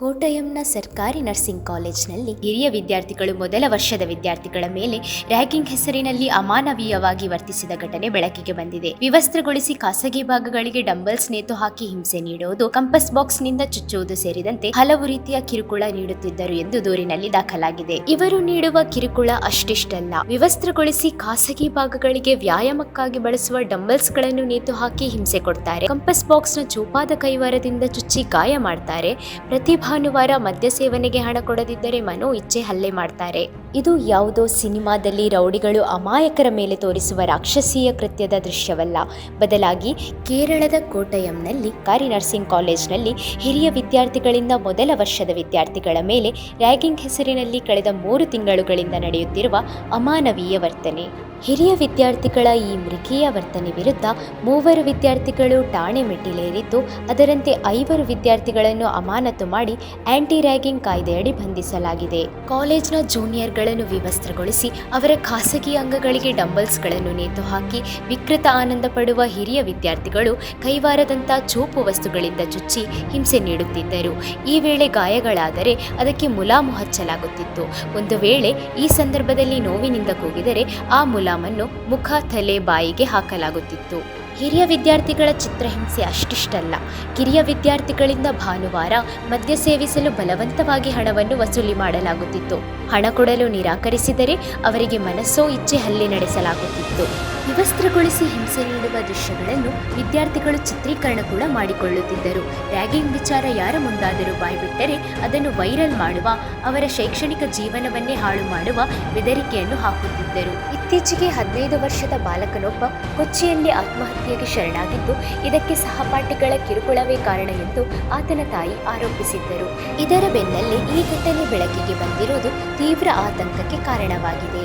ಕೋಟಯಂನ ಸರ್ಕಾರಿ ನರ್ಸಿಂಗ್ ಕಾಲೇಜ್ನಲ್ಲಿ ಹಿರಿಯ ವಿದ್ಯಾರ್ಥಿಗಳು ಮೊದಲ ವರ್ಷದ ವಿದ್ಯಾರ್ಥಿಗಳ ಮೇಲೆ ರ್ಯಾಗಿಂಗ್ ಹೆಸರಿನಲ್ಲಿ ಅಮಾನವೀಯವಾಗಿ ವರ್ತಿಸಿದ ಘಟನೆ ಬೆಳಕಿಗೆ ಬಂದಿದೆ. ವಿವಸ್ತ್ರಗೊಳಿಸಿ ಖಾಸಗಿ ಭಾಗಗಳಿಗೆ ಡಂಬಲ್ಸ್ ನೇತು ಹಾಕಿ ಹಿಂಸೆ ನೀಡುವುದು ಕಂಪಸ್ ಬಾಕ್ಸ್ನಿಂದ ಚುಚ್ಚುವುದು ಸೇರಿದಂತೆ ಹಲವು ರೀತಿಯ ಕಿರುಕುಳ ನೀಡುತ್ತಿದ್ದರು ಎಂದು ದೂರಿನಲ್ಲಿ ದಾಖಲಾಗಿದೆ. ಇವರು ನೀಡುವ ಕಿರುಕುಳ ಅಷ್ಟಿಷ್ಟಲ್ಲ. ವಿವಸ್ತ್ರಗೊಳಿಸಿ ಖಾಸಗಿ ಭಾಗಗಳಿಗೆ ವ್ಯಾಯಾಮಕ್ಕಾಗಿ ಬಳಸುವ ಡಂಬಲ್ಸ್ಗಳನ್ನು ನೇತು ಹಾಕಿ ಹಿಂಸೆ ಕೊಡ್ತಾರೆ. ಕಂಪಸ್ ಬಾಕ್ಸ್ನ ಚೂಪಾದ ಕೈವಾರದಿಂದ ಚುಚ್ಚಿ ಗಾಯ ಮಾಡ್ತಾರೆ. ಪ್ರತಿ ಭಾನುವಾರ ಮದ್ಯ ಸೇವನೆಗೆ ಹಣ ಕೊಡದಿದ್ದರೆ ಮನೋ ಇಚ್ಛೆ ಹಲ್ಲೆ ಮಾಡ್ತಾರೆ. ಇದು ಯಾವುದೋ ಸಿನಿಮಾದಲ್ಲಿ ರೌಡಿಗಳು ಅಮಾಯಕರ ಮೇಲೆ ತೋರಿಸುವ ರಾಕ್ಷಸೀಯ ಕೃತ್ಯದ ದೃಶ್ಯವಲ್ಲ. ಬದಲಾಗಿ ಕೇರಳದ ಕೋಟಯಂನಲ್ಲಿ ಕಾರಿ ನರ್ಸಿಂಗ್ ಕಾಲೇಜ್ನಲ್ಲಿ ಹಿರಿಯ ವಿದ್ಯಾರ್ಥಿಗಳಿಂದ ಮೊದಲ ವರ್ಷದ ವಿದ್ಯಾರ್ಥಿಗಳ ಮೇಲೆ ರ್ಯಾಗಿಂಗ್ ಹೆಸರಿನಲ್ಲಿ ಕಳೆದ ಮೂರು ತಿಂಗಳುಗಳಿಂದ ನಡೆಯುತ್ತಿರುವ ಅಮಾನವೀಯ ವರ್ತನೆ. ಹಿರಿಯ ವಿದ್ಯಾರ್ಥಿಗಳ ಈ ಮೃಗೀಯ ವರ್ತನೆ ವಿರುದ್ಧ ಮೂವರು ವಿದ್ಯಾರ್ಥಿಗಳು ಠಾಣೆ ಮೆಟ್ಟಿಲೇರಿದ್ದು, ಅದರಂತೆ ಐವರು ವಿದ್ಯಾರ್ಥಿಗಳನ್ನು ಅಮಾನತು ಮಾಡಿ ಆಂಟಿ ರ್ಯಾಗಿಂಗ್ ಕಾಯ್ದೆಯಡಿ ಬಂಧಿಸಲಾಗಿದೆ. ಕಾಲೇಜ್ನ ಜೂನಿಯರ್ಗಳನ್ನು ವಿವಸ್ತ್ರಗೊಳಿಸಿ ಅವರ ಖಾಸಗಿ ಅಂಗಗಳಿಗೆ ಡಂಬಲ್ಸ್ಗಳನ್ನು ನೇತು ಹಾಕಿ ವಿಕೃತ ಆನಂದ ಪಡುವ ಹಿರಿಯ ವಿದ್ಯಾರ್ಥಿಗಳು ಕೈವಾರದಂಥ ಚೋಪು ವಸ್ತುಗಳಿಂದ ಚುಚ್ಚಿ ಹಿಂಸೆ ನೀಡುತ್ತಿದ್ದರು. ಈ ವೇಳೆ ಗಾಯಗಳಾದರೆ ಅದಕ್ಕೆ ಮುಲಾಮು ಹಚ್ಚಲಾಗುತ್ತಿತ್ತು. ಒಂದು ವೇಳೆ ಈ ಸಂದರ್ಭದಲ್ಲಿ ನೋವಿನಿಂದ ಕೂಗಿದರೆ ಆ ಮುಲಾಮನ್ನು ಮುಖ, ತಲೆ, ಬಾಯಿಗೆ ಹಾಕಲಾಗುತ್ತಿತ್ತು. ಹಿರಿಯ ವಿದ್ಯಾರ್ಥಿಗಳ ಚಿತ್ರಹಿಂಸೆ ಅಷ್ಟಿಷ್ಟಲ್ಲ. ಕಿರಿಯ ವಿದ್ಯಾರ್ಥಿಗಳಿಂದ ಭಾನುವಾರ ಮದ್ಯ ಸೇವಿಸಲು ಬಲವಂತವಾಗಿ ಹಣವನ್ನು ವಸೂಲಿ ಮಾಡಲಾಗುತ್ತಿತ್ತು. ಹಣ ಕೊಡಲು ನಿರಾಕರಿಸಿದರೆ ಅವರಿಗೆ ಮನಸ್ಸೋ ಇಚ್ಛೆ ಹಲ್ಲೆ ನಡೆಸಲಾಗುತ್ತಿತ್ತು. ವಿವಸ್ತ್ರಗೊಳಿಸಿ ಹಿಂಸೆ ನೀಡುವ ದೃಶ್ಯಗಳನ್ನು ವಿದ್ಯಾರ್ಥಿಗಳು ಚಿತ್ರೀಕರಣ ಕೂಡ ಮಾಡಿಕೊಳ್ಳುತ್ತಿದ್ದರು. ರ್ಯಾಗಿಂಗ್ ವಿಚಾರ ಯಾರ ಮುಂದಾದರೂ ಬಾಯ್ಬಿಟ್ಟರೆ ಅದನ್ನು ವೈರಲ್ ಮಾಡುವ, ಅವರ ಶೈಕ್ಷಣಿಕ ಜೀವನವನ್ನೇ ಹಾಳು ಮಾಡುವ ಬೆದರಿಕೆಯನ್ನು ಹಾಕುತ್ತಿದ್ದರು. ಇತ್ತೀಚೆಗೆ ಹದಿನೈದು ವರ್ಷದ ಬಾಲಕನೊಬ್ಬ ಕೊಚ್ಚಿಯಲ್ಲಿ ಆತ್ಮಹತ್ಯೆಗೆ ಶರಣಾಗಿದ್ದು, ಇದಕ್ಕೆ ಸಹಪಾಠಿಗಳ ಕಿರುಕುಳವೇ ಕಾರಣ ಎಂದು ಆತನ ತಾಯಿ ಆರೋಪಿಸಿದ್ದರು. ಇದರ ಬೆನ್ನಲ್ಲೇ ಈ ಘಟನೆ ಬೆಳಕಿಗೆ ಬಂದಿರುವುದು ತೀವ್ರ ಆತಂಕಕ್ಕೆ ಕಾರಣವಾಗಿದೆ.